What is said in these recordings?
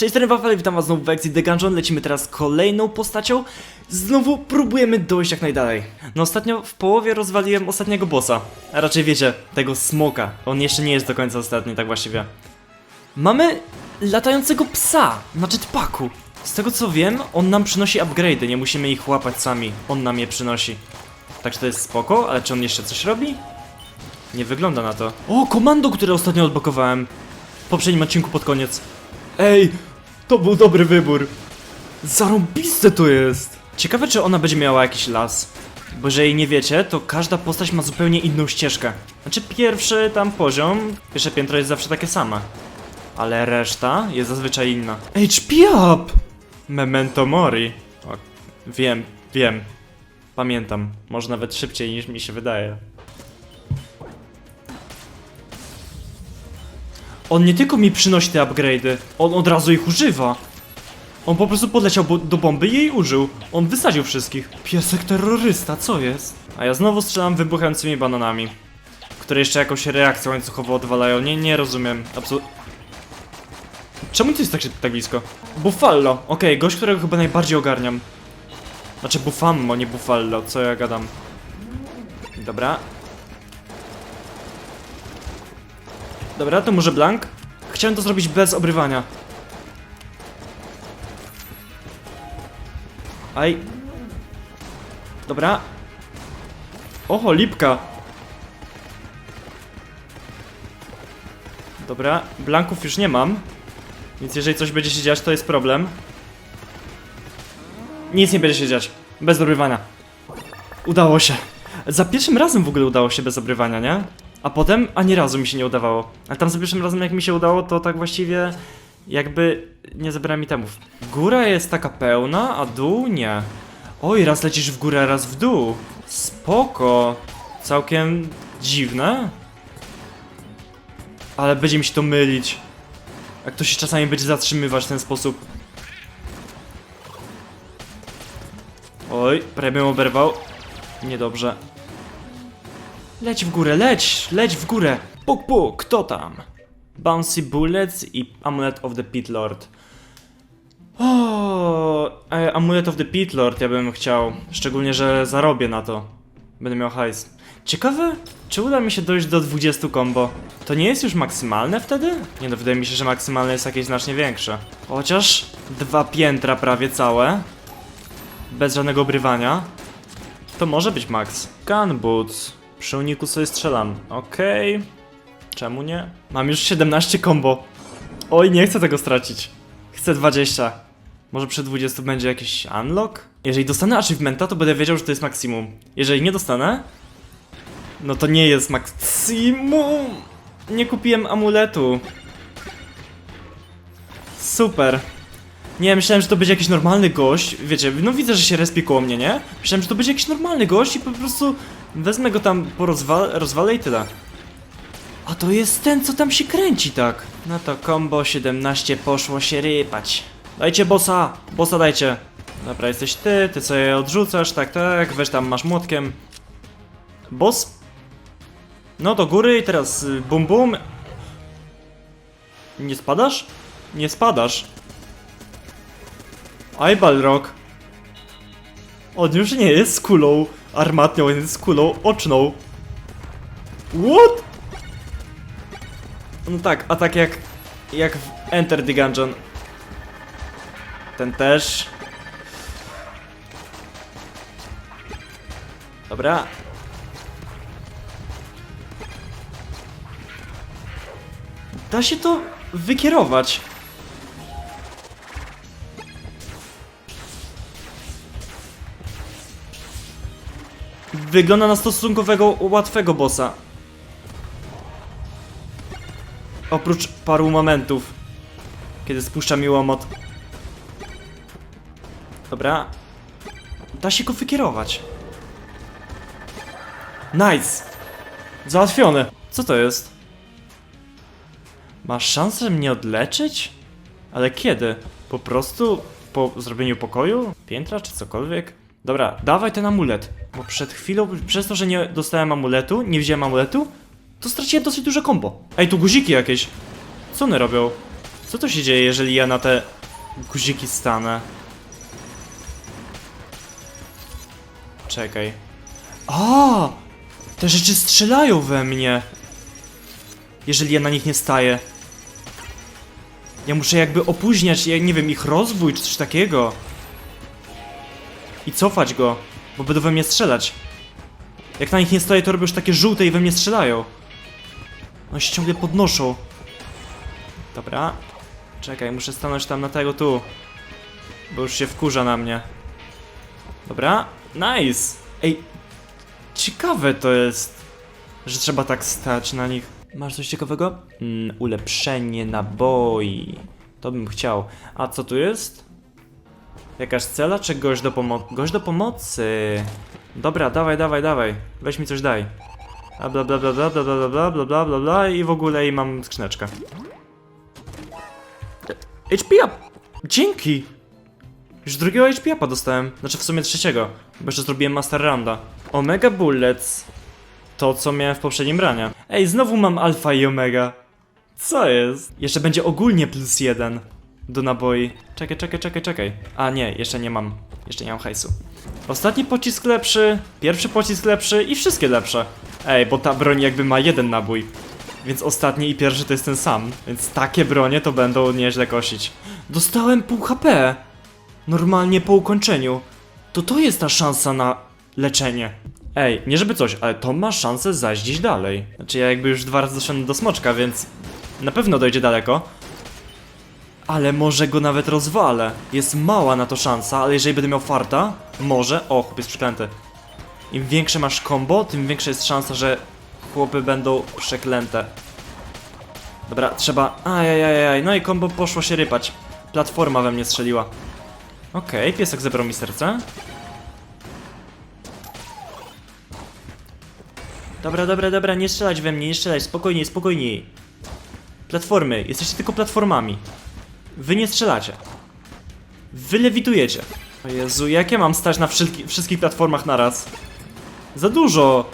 Cześć, jestem Wafel, witam was znowu w Exit The Gungeon, lecimy teraz kolejną postacią. Znowu próbujemy dojść jak najdalej. No ostatnio w połowie rozwaliłem ostatniego bossa, a raczej wiecie, tego smoka. On jeszcze nie jest do końca ostatni, tak właściwie. Mamy latającego psa na jetpacku. Z tego co wiem, on nam przynosi upgrade'y, nie musimy ich łapać sami, on nam je przynosi. Także to jest spoko, ale czy on jeszcze coś robi? Nie wygląda na to. O, komando, które ostatnio odblokowałem. W poprzednim odcinku pod koniec. Ej, to był dobry wybór. Zarąbiste to jest. Ciekawe, czy ona będzie miała jakiś las. Bo jeżeli nie wiecie, to każda postać ma zupełnie inną ścieżkę. Znaczy pierwszy tam poziom, pierwsze piętro jest zawsze takie same. Ale reszta jest zazwyczaj inna. HP up! Memento mori. O, wiem, wiem. Pamiętam. Może nawet szybciej niż mi się wydaje. On nie tylko mi przynosi te upgrade'y, on od razu ich używa. On po prostu podleciał bo do bomby i jej użył. On wysadził wszystkich. Piesek terrorysta, co jest? A ja znowu strzelam wybuchającymi bananami. Które jeszcze jakąś reakcję łańcuchową odwalają. Nie, nie rozumiem. Absolutnie. Czemu to jest tak, tak blisko? Buffalo. Okej, gość, którego chyba najbardziej ogarniam. Znaczy Buffammo, nie Buffalo. Co ja gadam? Dobra. Dobra, to może blank? Chciałem to zrobić bez obrywania. Aj. Dobra. Oho, lipka. Dobra, blanków już nie mam. Więc jeżeli coś będzie się dziać, to jest problem. Nic nie będzie się dziać. Bez obrywania. Udało się. Za pierwszym razem w ogóle udało się bez obrywania, nie? A potem ani razu mi się nie udawało. A tam za pierwszym razem jak mi się udało, to tak właściwie jakby nie zebrałem itemów. Góra jest taka pełna, a dół nie. Oj, raz lecisz w górę, raz w dół. Spoko. Całkiem dziwne. Ale będzie mi się to mylić. Jak to się czasami będzie zatrzymywać w ten sposób. Oj, prawie bym oberwał. Niedobrze. Leć w górę, leć, leć w górę. Puk, puk, kto tam? Bouncy Bullets i Amulet of the Pit Lord. O, e, Amulet of the Pit Lord ja bym chciał. Szczególnie, że zarobię na to. Będę miał hajs. Ciekawe, czy uda mi się dojść do 20 combo. To nie jest już maksymalne wtedy? Nie no, wydaje mi się, że maksymalne jest jakieś znacznie większe. Chociaż dwa piętra prawie całe. Bez żadnego obrywania. To może być max. Gun boots. Przy uniku sobie strzelam. Okej. Czemu nie? Mam już 17 combo. Oj, nie chcę tego stracić. Chcę 20. Może przy 20 będzie jakiś unlock? Jeżeli dostanę achievementa, to będę wiedział, że to jest maksimum. Jeżeli nie dostanę, no to nie jest maksimum. Nie kupiłem amuletu. Super. Nie, myślałem, że to będzie jakiś normalny gość. Wiecie, no widzę, że się respi koło mnie, nie? Myślałem, że to będzie jakiś normalny gość i po prostu wezmę go tam, porozwal rozwalę i tyle. A to jest ten, co tam się kręci tak. No to combo 17 poszło się rypać. Dajcie bossa, bossa dajcie. Dobra, jesteś ty, ty sobie odrzucasz, tak, tak, weź tam masz młotkiem. Boss? No do góry i teraz y, bum bum. Nie spadasz? Nie spadasz. Aj Balrog. On już nie jest kulą armatnią, jest kulą oczną. What? No tak, a tak jak jak w Enter the Gungeon. Ten też. Dobra. Da się to wykierować. Wygląda na stosunkowego łatwego bossa. Oprócz paru momentów, kiedy spuszcza mi łomot. Dobra. Da się go wykierować. Nice! Załatwione. Co to jest? Masz szansę mnie odleczyć? Ale kiedy? Po prostu po zrobieniu pokoju? Piętra czy cokolwiek? Dobra, dawaj ten amulet. Bo przed chwilą, przez to, że nie dostałem amuletu, nie wziąłem amuletu, to straciłem dosyć duże kombo. Ej, tu guziki jakieś. Co one robią? Co to się dzieje, jeżeli ja na te guziki stanę? Czekaj. A! Te rzeczy strzelają we mnie. Jeżeli ja na nich nie staję. Ja muszę jakby opóźniać, ja nie wiem, ich rozwój czy coś takiego. I cofać go, bo będą we mnie strzelać. Jak na nich nie stoję, to robią już takie żółte i we mnie strzelają. One się ciągle podnoszą. Dobra. Czekaj, muszę stanąć tam na tego tu. Bo już się wkurza na mnie. Dobra. Nice. Ej. Ciekawe to jest, że trzeba tak stać na nich. Masz coś ciekawego? Mm, ulepszenie naboi. To bym chciał. A co tu jest? Jakaś cela czy gość do pomocy? Gość do pomocy. Dobra, dawaj, dawaj, dawaj. Weź mi coś daj. A bla bla bla bla bla bla bla bla bla bla bla i w ogóle i mam skrzyneczkę. E, HP up! Dzięki! Już drugiego HP upa dostałem. Znaczy w sumie trzeciego, bo jeszcze zrobiłem Master Rounda. Omega Bullets. To, co miałem w poprzednim ranie. Ej, znowu mam alfa i omega. Co jest? Jeszcze będzie ogólnie plus jeden do naboi. Czekaj, czekaj, czekaj, czekaj. A nie, jeszcze nie mam. Jeszcze nie mam hajsu. Ostatni pocisk lepszy, pierwszy pocisk lepszy i wszystkie lepsze. Ej, bo ta broń jakby ma jeden nabój. Więc ostatni i pierwszy to jest ten sam. Więc takie bronie to będą nieźle kosić. Dostałem pół HP. Normalnie po ukończeniu. To to jest ta szansa na leczenie. Ej, nie żeby coś, ale to ma szansę zajść dalej. Znaczy ja jakby już dwa razy doszedłem do smoczka, więc na pewno dojdzie daleko. Ale może go nawet rozwalę. Jest mała na to szansa, ale jeżeli będę miał farta, może... O, chłop jest przeklęty. Im większe masz combo, tym większa jest szansa, że chłopy będą przeklęte. Dobra, trzeba... Ajajajaj, no i combo poszło się rypać. Platforma we mnie strzeliła. Okej, piesek zebrał mi serce. Dobra, dobra, dobra, nie strzelać we mnie, nie strzelać, spokojniej, spokojniej. Platformy, jesteście tylko platformami. Wy nie strzelacie. Wy lewitujecie. O Jezu, jak ja mam stać na wszystki, wszystkich platformach naraz? Za dużo!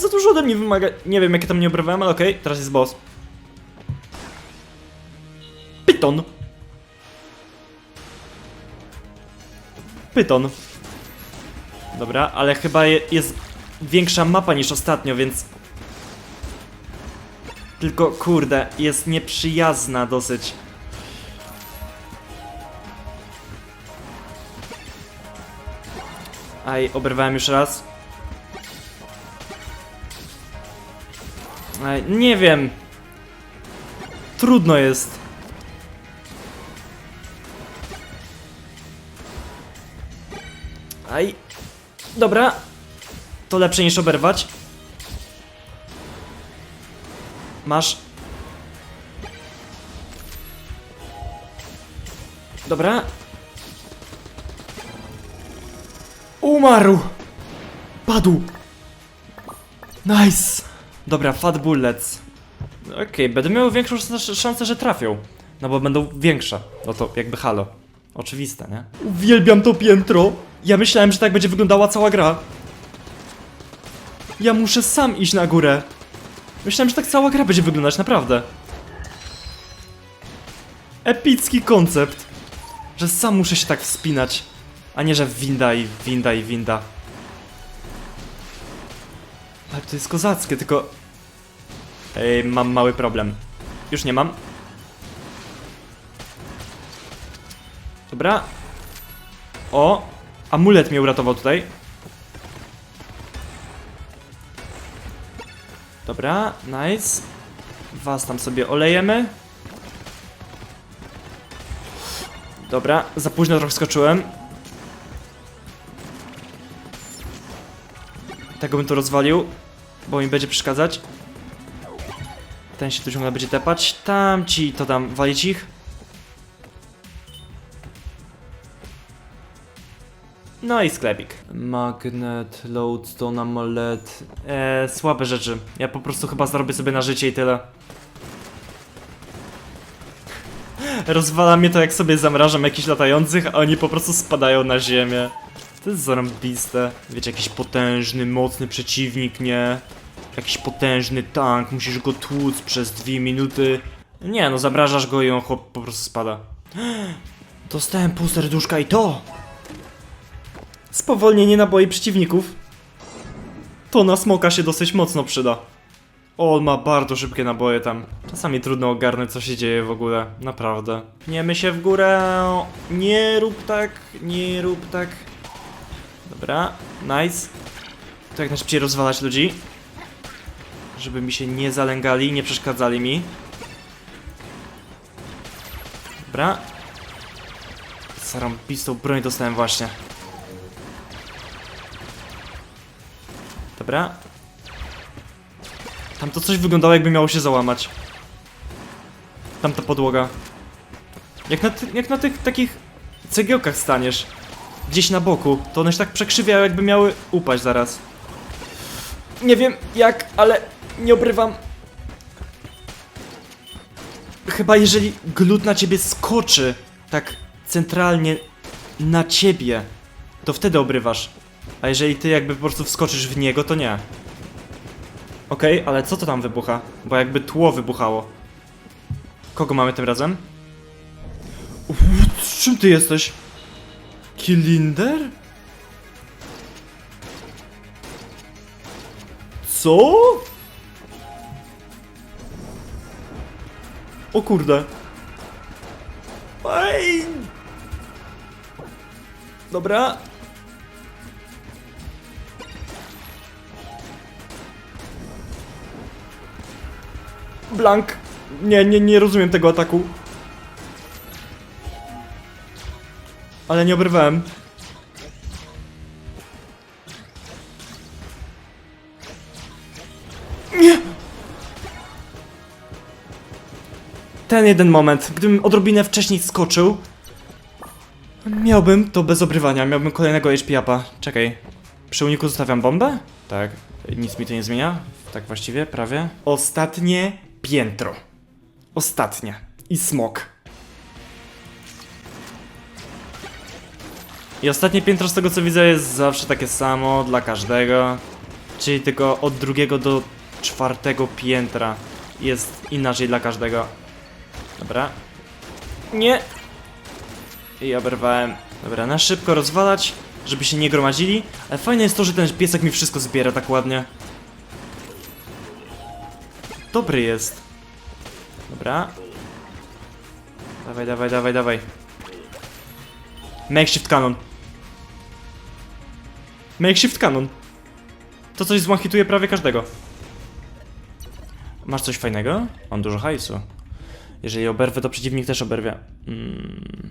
Za dużo ode mnie wymaga... Nie wiem, jakie tam nie obrywałem, ale okej, teraz jest boss. Pyton! Pyton. Dobra, ale chyba je, jest większa mapa niż ostatnio, więc... Tylko, kurde, jest nieprzyjazna dosyć. Aj, oberwałem już raz. Aj, nie wiem. Trudno jest. Aj. Dobra. To lepsze niż oberwać. Masz. Dobra. Umarł! Padł! Nice! Dobra, fat bullets. Okej, będę miał większą szans- szansę, że trafią. No bo będą większe. No to jakby halo. Oczywiste, nie? Uwielbiam to piętro! Ja myślałem, że tak będzie wyglądała cała gra. Ja muszę sam iść na górę. Myślałem, że tak cała gra będzie wyglądać, naprawdę. Epicki koncept. Że sam muszę się tak wspinać. A nie, że winda i winda i winda. Ale to jest kozackie, tylko... Ej, mam mały problem. Już nie mam. Dobra. O! Amulet mnie uratował tutaj. Dobra, nice. Was tam sobie olejemy. Dobra, za późno trochę skoczyłem. Tego bym tu rozwalił, bo mi będzie przeszkadzać. Ten się tu ciągle będzie tepać. Tam ci, to tam, walić ich. No i sklepik. Magnet, lodestone, amulet. Eee, słabe rzeczy. Ja po prostu chyba zarobię sobie na życie i tyle. Rozwala mnie to jak sobie zamrażam jakichś latających, a oni po prostu spadają na ziemię. To jest zarąbiste. Wiecie, jakiś potężny, mocny przeciwnik, nie? Jakiś potężny tank, musisz go tłuc przez dwie minuty. Nie no, zabrażasz go i on po prostu spada. Dostałem pół serduszka i to! Spowolnienie naboi przeciwników. To na smoka się dosyć mocno przyda. On ma bardzo szybkie naboje tam. Czasami trudno ogarnąć, co się dzieje w ogóle. Naprawdę. Nie my się w górę. Nie rób tak, nie rób tak. Dobra, nice. To jak najszybciej rozwalać ludzi. Żeby mi się nie zalęgali, nie przeszkadzali mi. Dobra. Zarąbistą broń dostałem właśnie. Dobra. Tam to coś wyglądało jakby miało się załamać. Tamta podłoga. Jak na, jak na tych takich cegiełkach staniesz. Gdzieś na boku, to one się tak przekrzywiają jakby miały upaść zaraz. Nie wiem jak, ale nie obrywam. Chyba jeżeli glut na ciebie skoczy, tak centralnie na ciebie, to wtedy obrywasz. A jeżeli ty jakby po prostu wskoczysz w niego, to nie. Okej, ale co to tam wybucha? Bo jakby tło wybuchało. Kogo mamy tym razem? Uff, czym ty jesteś? Kilinder? Co? O kurde. Ej! Dobra. Blank. Nie, nie, nie rozumiem tego ataku. Ale nie obrywałem. Nie! Ten jeden moment, gdybym odrobinę wcześniej skoczył, miałbym to bez obrywania, miałbym kolejnego HP upa. Czekaj, przy uniku zostawiam bombę? Tak, nic mi to nie zmienia. Tak właściwie, prawie. Ostatnie piętro. Ostatnie. I smok. I ostatnie piętro z tego co widzę jest zawsze takie samo dla każdego. Czyli tylko od drugiego do czwartego piętra jest inaczej dla każdego. Dobra. Nie. I oberwałem. Dobra, na szybko rozwalać, żeby się nie gromadzili. Ale fajne jest to, że ten piesek mi wszystko zbiera tak ładnie. Dobry jest. Dobra. Dawaj, dawaj, dawaj, dawaj. Makeshift cannon. Makeshift cannon. To coś złachituje prawie każdego. Masz coś fajnego? Mam dużo hajsu. Jeżeli oberwę, to przeciwnik też oberwie. Mm.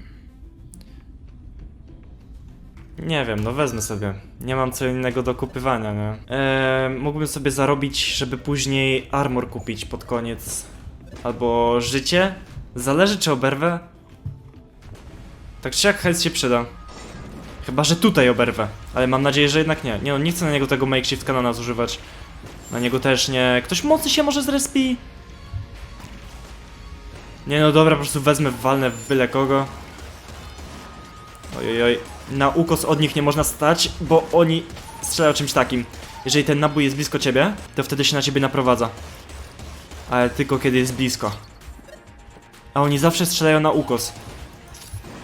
Nie wiem, no wezmę sobie. Nie mam co innego do kupywania, nie? Eee, mógłbym sobie zarobić, żeby później armor kupić pod koniec. Albo życie. Zależy czy oberwę. Tak czy jak hajs się przyda. Chyba, że tutaj oberwę. Ale mam nadzieję, że jednak nie. Nie no, nie chcę na niego tego makeshift kanona zużywać. Na niego też nie. Ktoś mocy się może zrespi? Nie no dobra, po prostu wezmę, walnę w byle kogo. Ojojoj. Na ukos od nich nie można stać, bo oni strzelają czymś takim. Jeżeli ten nabój jest blisko ciebie, to wtedy się na ciebie naprowadza. Ale tylko kiedy jest blisko. A oni zawsze strzelają na ukos.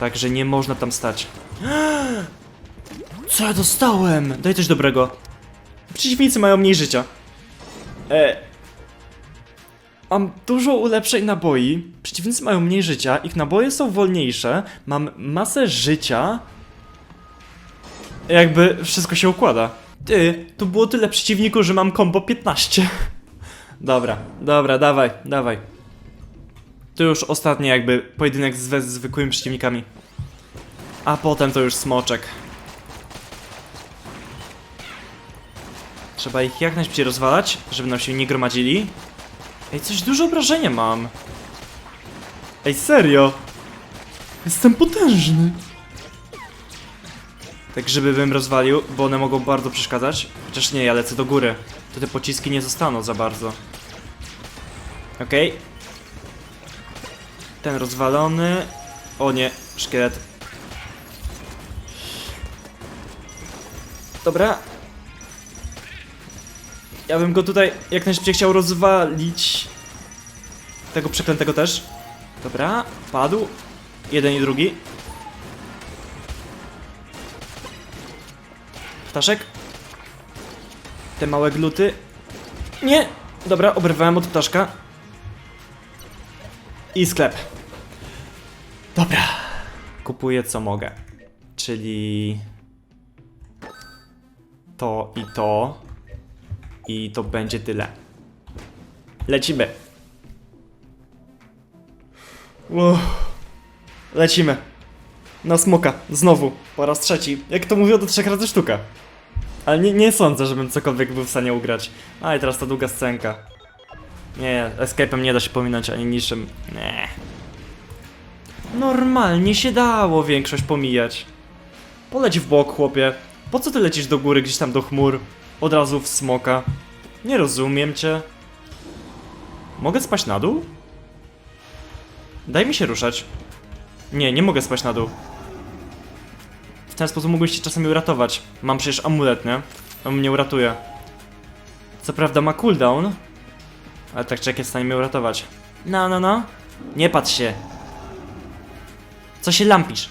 Także nie można tam stać. Co ja dostałem? Daj coś dobrego. Przeciwnicy mają mniej życia. E. Mam dużo ulepszeń naboi. Przeciwnicy mają mniej życia, ich naboje są wolniejsze. Mam masę życia. Jakby wszystko się układa. Ty, tu było tyle przeciwników, że mam combo 15. Dobra, dobra, dawaj, dawaj. To już ostatni jakby pojedynek z zwykłymi przeciwnikami. A potem to już smoczek. Trzeba ich jak najszybciej rozwalać, żeby nam się nie gromadzili. Ej, coś dużo obrażenia mam. Ej, serio? Jestem potężny. Tak, żeby bym rozwalił, bo one mogą bardzo przeszkadzać. Chociaż nie, ja lecę do góry. To te pociski nie zostaną za bardzo. Okej. Ten rozwalony. O nie, szkielet. Dobra. Ja bym go tutaj jak najszybciej chciał rozwalić. Tego przeklętego też. Dobra, padł. Jeden i drugi. Ptaszek. Te małe gluty. Nie! Dobra, oberwałem od ptaszka. I sklep. Dobra. Kupuję co mogę. Czyli... To i to. I to będzie tyle. Lecimy. Uff. Lecimy. Na smoka. Znowu. Po raz trzeci. Jak to mówią, do trzech razy sztuka. Ale nie, nie sądzę, żebym cokolwiek był w stanie ugrać. A i teraz ta długa scenka. Nie, escape'em nie da się pominąć ani niczym. Nie. Normalnie się dało większość pomijać. Poleć w bok, chłopie. Po co ty lecisz do góry, gdzieś tam do chmur? Od razu w smoka. Nie rozumiem cię. Mogę spać na dół? Daj mi się ruszać. Nie, nie mogę spać na dół. W ten sposób mógłbyś się czasami uratować. Mam przecież amulet, nie? On mnie uratuje. Co prawda ma cooldown, ale tak czek jest w stanie mnie uratować. No, no, no. Nie patrz się. Co się lampisz?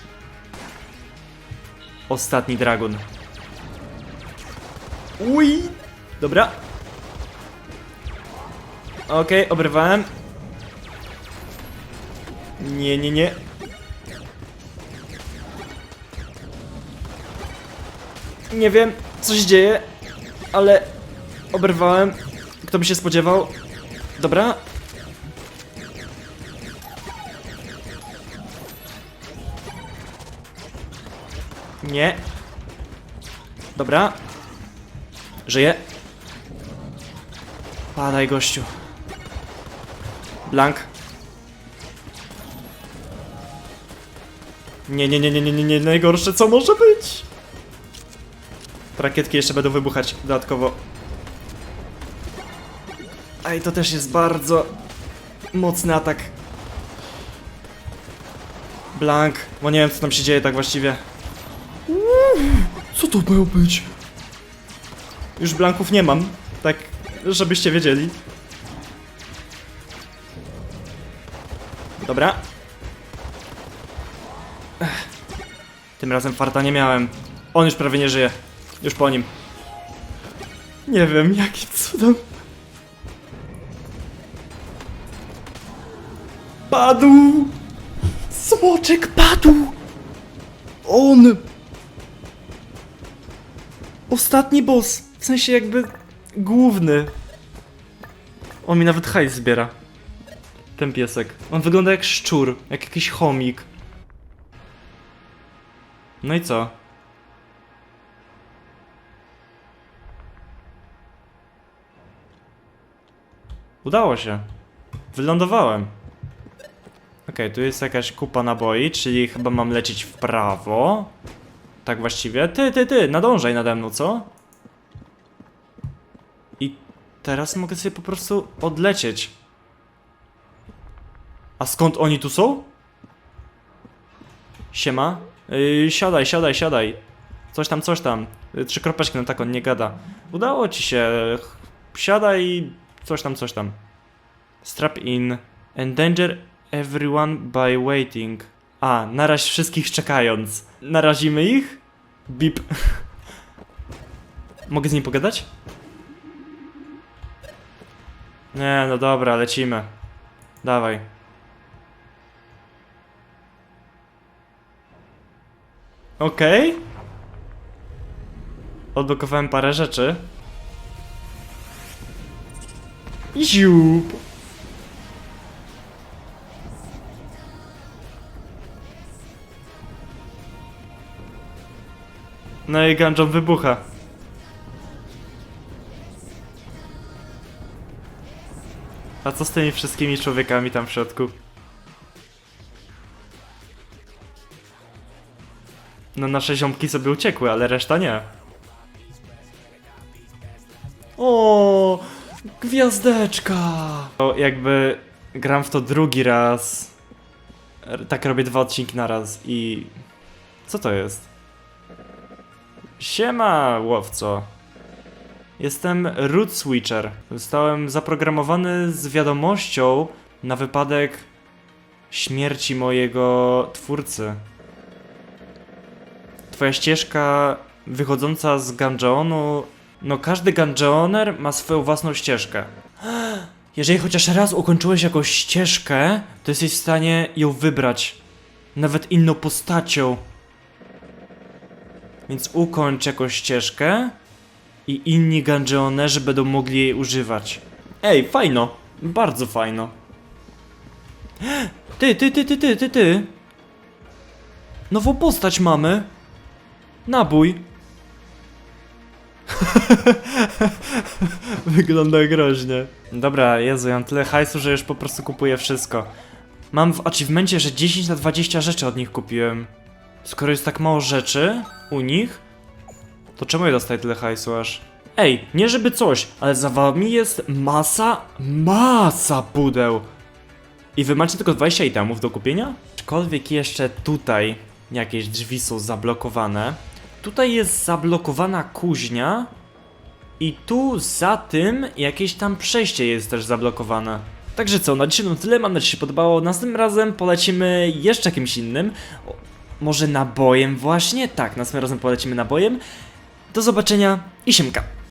Ostatni dragon. Uj! Dobra. Okej, obrywałem. Nie, nie, nie. Nie wiem, co się dzieje, ale oberwałem. Kto by się spodziewał? Dobra. Nie. Dobra. Żyję. Padaj, gościu. Blank. Nie, nie, nie, nie, nie, nie, nie, najgorsze co może być? Rakietki jeszcze będą wybuchać dodatkowo. Ej, to też jest bardzo mocny atak. Blank, bo nie wiem co tam się dzieje tak właściwie. Co to miało być? Już blanków nie mam, tak żebyście wiedzieli. Dobra. Ech. Tym razem farta nie miałem. On już prawie nie żyje. Już po nim. Nie wiem, jakim cudem. Padł! Smoczek padł! On! Ostatni boss, w sensie jakby główny. On mi nawet hajs zbiera. Ten piesek. On wygląda jak szczur, jak jakiś chomik. No i co? Udało się. Wylądowałem. Okej, tu jest jakaś kupa naboi, czyli chyba mam lecieć w prawo. Tak właściwie. Ty, ty, ty, nadążaj nade mną, co? I teraz mogę sobie po prostu odlecieć. A skąd oni tu są? Siema. Yy, siadaj, siadaj, siadaj. Coś tam, coś tam. Yy, trzy kropeczki na tak on nie gada. Udało ci się. Siadaj coś tam, coś tam. Strap in. Endanger everyone by waiting. A, naraź wszystkich czekając. Narazimy ich? Bip. Mogę z nim pogadać? Nie, no dobra, lecimy. Dawaj. Okej. Odblokowałem parę rzeczy. Ziup. No i Gungeon wybucha. A co z tymi wszystkimi człowiekami tam w środku? No nasze ziomki sobie uciekły, ale reszta nie. O, gwiazdeczka! To jakby gram w to drugi raz. Tak robię dwa odcinki na raz i... Co to jest? Siema, łowco. Jestem Root Switcher. Zostałem zaprogramowany z wiadomością Na wypadek śmierci mojego twórcy. Twoja ścieżka wychodząca z Gungeonu. No, każdy Gungeoner ma swoją własną ścieżkę. Jeżeli chociaż raz ukończyłeś jakąś ścieżkę, to jesteś w stanie ją wybrać. Nawet inną postacią. Więc ukończ jakąś ścieżkę i inni Gungeonerzy będą mogli jej używać. Ej, fajno. Bardzo fajno. Ty, ty, ty, ty, ty, ty, ty. Nową postać mamy. Nabój. Wygląda groźnie. Dobra, Jezu, ja mam tyle hajsu, że już po prostu kupuję wszystko. Mam w achievemencie, że 10 na 20 rzeczy od nich kupiłem. Skoro jest tak mało rzeczy u nich, to czemu ja dostaję tyle hajsu aż? Ej, nie żeby coś, ale za wami jest masa, masa pudeł. I wy macie tylko 20 itemów do kupienia? Aczkolwiek jeszcze tutaj jakieś drzwi są zablokowane. Tutaj jest zablokowana kuźnia. I tu za tym jakieś tam przejście jest też zablokowane. Także co, na dzisiaj to tyle, mam nadzieję, że się podobało. Następnym razem polecimy jeszcze jakimś innym. Może nabojem właśnie? Tak, następnym razem polecimy nabojem. Do zobaczenia i siemka.